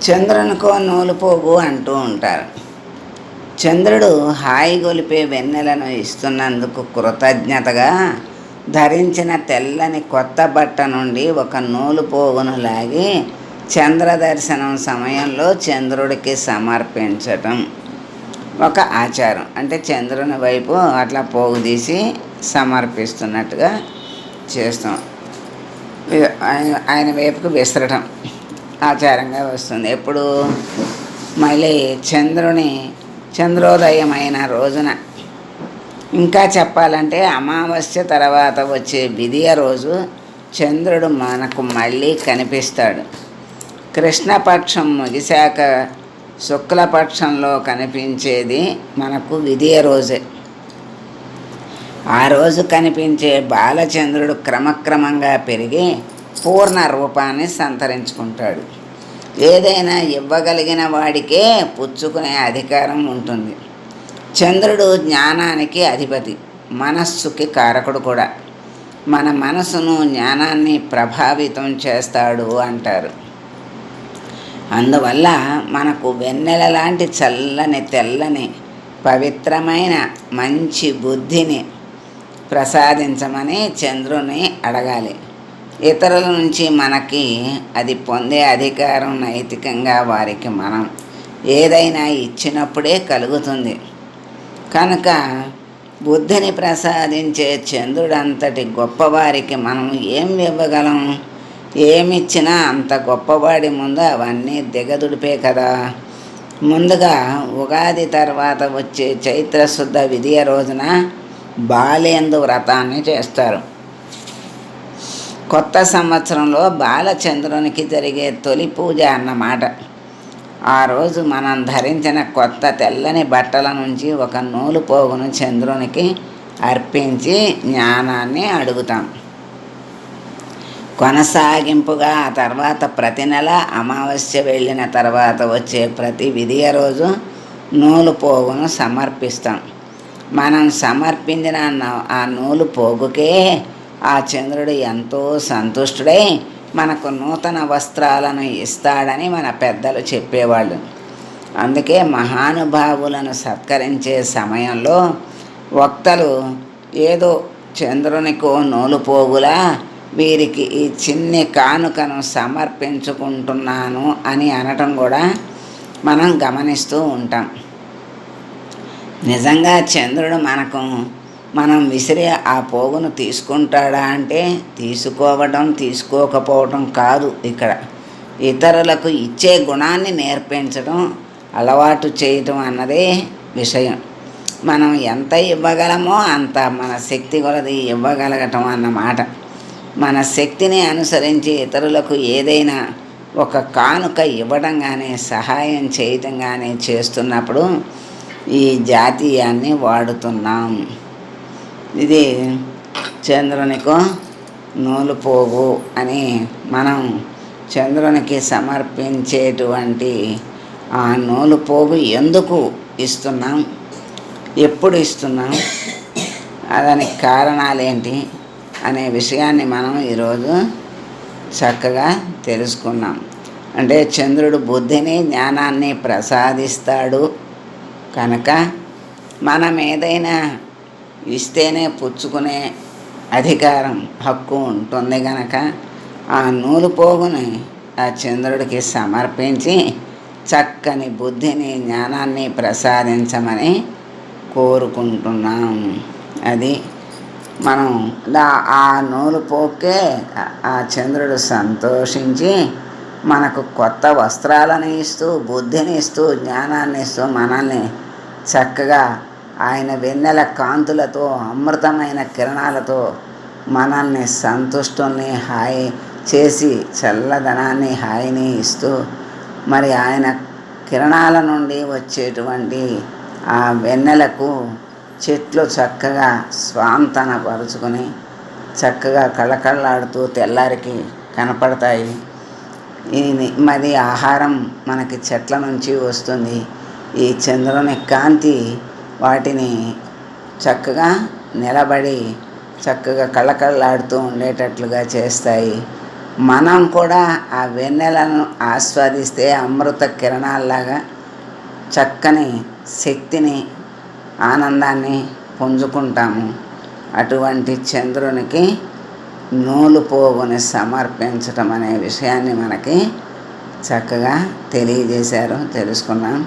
చంద్రునికో నూలుపోగు అంటూ ఉంటారు. చంద్రుడు హాయి గొలిపే వెన్నెలను ఇస్తున్నందుకు కృతజ్ఞతగా ధరించిన తెల్లని కొత్త బట్ట నుండి ఒక నూలు పోగును లాగి చంద్ర దర్శనం సమయంలో చంద్రుడికి సమర్పించటం. ఒక ఆచారం. అంటే చంద్రుని వైపు అట్లా పోగు తీసి సమర్పిస్తున్నట్టుగా చేస్తాం. ఆయన ఆయన వైపుకు విసరటం. ఆచారంగా వస్తుంది. ఎప్పుడు మళ్ళీ చంద్రుని చంద్రోదయమైన రోజున. ఇంకా చెప్పాలంటే అమావాస్య తర్వాత వచ్చే విధియ రోజు చంద్రుడు మనకు మళ్ళీ కనిపిస్తాడు. కృష్ణపక్షం ముగిశాక శుక్లపక్షంలో కనిపించేది మనకు విధియ రోజే. ఆ రోజు కనిపించే బాలచంద్రుడు క్రమక్రమంగా పెరిగి పూర్ణ రూపాన్ని సంతరించుకుంటాడు. ఏదైనా ఇవ్వగలిగిన వాడికే పుచ్చుకునే అధికారం ఉంటుంది. చంద్రుడు జ్ఞానానికి అధిపతి మనస్సుకి కారకుడు కూడా. మన మనసును జ్ఞానాన్ని ప్రభావితం చేస్తాడు అంటారు. అందువల్ల మనకు వెన్నెల లాంటి చల్లని తెల్లని పవిత్రమైన మంచి బుద్ధిని ప్రసాదించమని చంద్రుని అడగాలి. ఇతరుల నుంచి మనకి అది పొందే అధికారం నైతికంగా వారికి మనం ఏదైనా ఇచ్చినప్పుడే కలుగుతుంది. కనుక బుద్ధిని ప్రసాదించే చంద్రుడంతటి గొప్పవారికి మనం ఏం ఇవ్వగలం? ఏమిచ్చినా అంత గొప్పవాడి ముందు అవన్నీ దిగదుడిపే కదా. ముందుగా ఉగాది తర్వాత వచ్చే చైత్రశుద్ధ విధియ రోజున బాలేందు వ్రతాన్ని చేస్తారు. కొత్త సంవత్సరంలో బాలచంద్రునికి జరిగే తొలి పూజ అన్నమాట. ఆ రోజు మనం ధరించిన కొత్త తెల్లని బట్టల నుంచి ఒక నూలు పోగును చంద్రునికి అర్పించి జ్ఞానాన్ని అడుగుతాం. కొనసాగింపుగా ఆ తర్వాత ప్రతి నెల అమావాస్య వెళ్ళిన తర్వాత వచ్చే ప్రతి విధియ రోజు నూలు పోగును సమర్పిస్తాం. మనం సమర్పించిన ఆ నూలు పోగుకే ఆ చంద్రుడు ఎంతో సంతుష్టుడై. మనకు నూతన వస్త్రాలను ఇస్తాడని మన పెద్దలు చెప్పేవాళ్ళు. అందుకే మహానుభావులను సత్కరించే సమయంలో వక్తలు ఏదో చంద్రునికో నూలుపోగులా వీరికి ఈ చిన్ని కానుకను సమర్పించుకుంటున్నాను అని అనటం కూడా మనం గమనిస్తూ ఉంటాం. నిజంగా చంద్రుడు మనకు మనం విసిరే ఆ పోగును తీసుకుంటాడా అంటే తీసుకోవడం తీసుకోకపోవడం కాదు ఇక్కడ. ఇతరులకు ఇచ్చే గుణాన్ని నేర్పించడం అలవాటు చేయటం అన్నదే విషయం. మనం ఎంత ఇవ్వగలమో అంత మన శక్తి కొలది ఇవ్వగలగటం అన్నమాట మన శక్తిని అనుసరించి ఇతరులకు ఏదైనా ఒక కానుక ఇవ్వడం కానీ సహాయం చేయటం కానీ చేస్తున్నప్పుడు ఈ జాతీయాన్ని వాడుతున్నాం. ఇది చంద్రునికో నూలు పోగు అని మనం చంద్రునికి సమర్పించేటువంటి ఆ నూలు పోగు ఎందుకు ఇస్తున్నాం? ఎప్పుడు ఇస్తున్నాం? దానికి కారణాలేంటి? అనే విషయాన్ని మనం ఈరోజు చక్కగా తెలుసుకున్నాం. అంటే చంద్రుడు బుద్ధిని జ్ఞానాన్ని ప్రసాదిస్తాడు. కనుక మనం ఏదైనా ఇస్తేనే పుచ్చుకునే అధికారం హక్కు ఉంటుంది గనక ఆ నూలు పోగుని ఆ చంద్రుడికి సమర్పించి చక్కని బుద్ధిని జ్ఞానాన్ని ప్రసాదించమని కోరుకుంటున్నాం. అది మనం ఆ నూలు పోకే ఆ చంద్రుడు సంతోషించి మనకు కొత్త వస్త్రాలను ఇస్తూ బుద్ధిని ఇస్తూ జ్ఞానాన్ని ఇస్తూ మనల్ని చక్కగా ఆయన వెన్నెల కాంతులతో అమృతమైన కిరణాలతో మనల్ని సంతుష్టుల్ని హాయి చేసి చల్లదనాన్ని హాయిని ఇస్తూ మరి ఆయన కిరణాల నుండి వచ్చేటువంటి ఆ వెన్నెలకు చెట్లు చక్కగా స్వాంతన పరుచుకొని చక్కగా కళకళలాడుతూ తెల్లారికి కనపడతాయి. ఇది మరి ఆహారం మనకి చెట్ల నుంచి వస్తుంది. ఈ చంద్రుని కాంతి వాటిని చక్కగా నిలబడి చక్కగా కళ్ళకళ్ళాడుతూ ఉండేటట్లుగా చేస్తాయి. మనం కూడా ఆ వెన్నెలను ఆస్వాదిస్తే అమృత కిరణాల్లాగా చక్కని శక్తిని ఆనందాన్ని పుంజుకుంటాము. అటువంటి చంద్రునికి నూలు పోగుని సమర్పించటం అనే విషయాన్ని మనకి చక్కగా తెలియజేశారు తెలుసుకున్నాం.